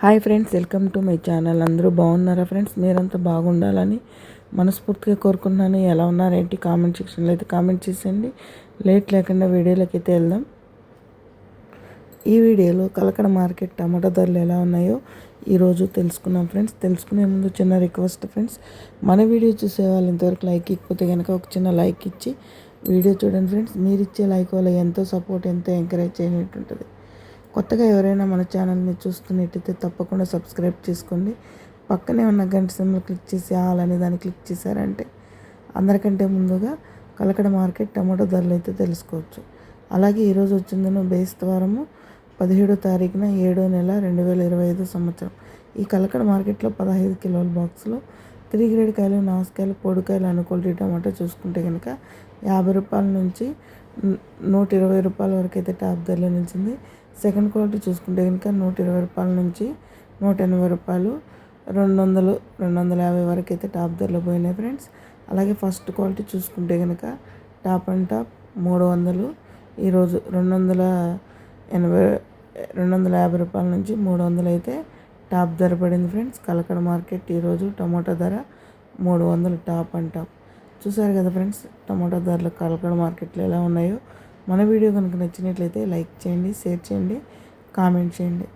Hi friends welcome to my channel. అందరూ బాగున్నారా friends? మీరంతా బాగుండాలని మనస్ఫూర్తిగా కోరుకుంటున్నాను. ఎలా ఉన్నారేంటి? కామెంట్ సెక్షన్లో అయితే కామెంట్ చేసేయండి. లేట్ లేకుండా వీడియోలోకి అయితే వెళ్దాం. ఈ వీడియోలో కలకడ మార్కెట్ టమాటా ధరలు ఎలా ఉన్నాయో ఈరోజు తెలుసుకున్నాం ఫ్రెండ్స్. తెలుసుకునే ముందు చిన్న రిక్వెస్ట్ ఫ్రెండ్స్. మన వీడియో చూసే వాళ్ళు ఇంతవరకు లైక్ ఇకపోతే కనుక ఒక చిన్న లైక్ ఇచ్చి వీడియో చూడండి ఫ్రెండ్స్. మీరు ఇచ్చే లైక్ వల్ల ఎంతో సపోర్ట్ ఎంతో ఎంకరేజ్ చేయనట్టుంటుంది. కొత్తగా ఎవరైనా మన ఛానల్ని చూస్తున్నట్టయితే తప్పకుండా సబ్స్క్రైబ్ చేసుకోండి. పక్కనే ఉన్న గంట సింబల్ క్లిక్ చేసి ఆల్ అనే దాన్ని క్లిక్ చేశారంటే అందరికంటే ముందుగా కలకడ మార్కెట్ టమాటో ధరలు అయితే తెలుసుకోవచ్చు. అలాగే ఈరోజు వచ్చిందను బేస్తవారము పదిహేడో తారీఖున ఏడో నెల రెండు వేల ఇరవై ఐదు సంవత్సరం. ఈ కలకడ మార్కెట్లో పదహైదు కిలోల బాక్స్లో త్రీ గ్రేడ్ కాయలు నాసుకాయలు పొడికాయలు అనుకూలిటీ టమాటో చూసుకుంటే కనుక యాభై రూపాయల నుంచి నూట ఇరవై రూపాయల వరకు అయితే టాప్ ధరలో నిలిచింది. సెకండ్ క్వాలిటీ చూసుకుంటే కనుక నూట ఇరవై రూపాయల నుంచి నూట ఎనభై రూపాయలు రెండు వందలు రెండు వందల యాభై వరకు అయితే టాప్ ధరలో పోయినాయి ఫ్రెండ్స్. అలాగే ఫస్ట్ క్వాలిటీ చూసుకుంటే కనుక టాప్ అండ్ టాప్ మూడు వందలు ఈరోజు రెండు వందల ఎనభై రెండు వందల యాభై రూపాయల నుంచి మూడు వందలు అయితే టాప్ ధర పడింది ఫ్రెండ్స్. కలకడ మార్కెట్ ఈరోజు టమాటా ధర మూడు వందలు టాప్ అండ్ టాప్. చూసారు కదా ఫ్రెండ్స్ టమాటా ధరలు కలకడ మార్కెట్లో ఎలా ఉన్నాయో మన వీడియో కనుక నచ్చినట్లయితే లైక్ చేయండి షేర్ చేయండి కామెంట్ చేయండి.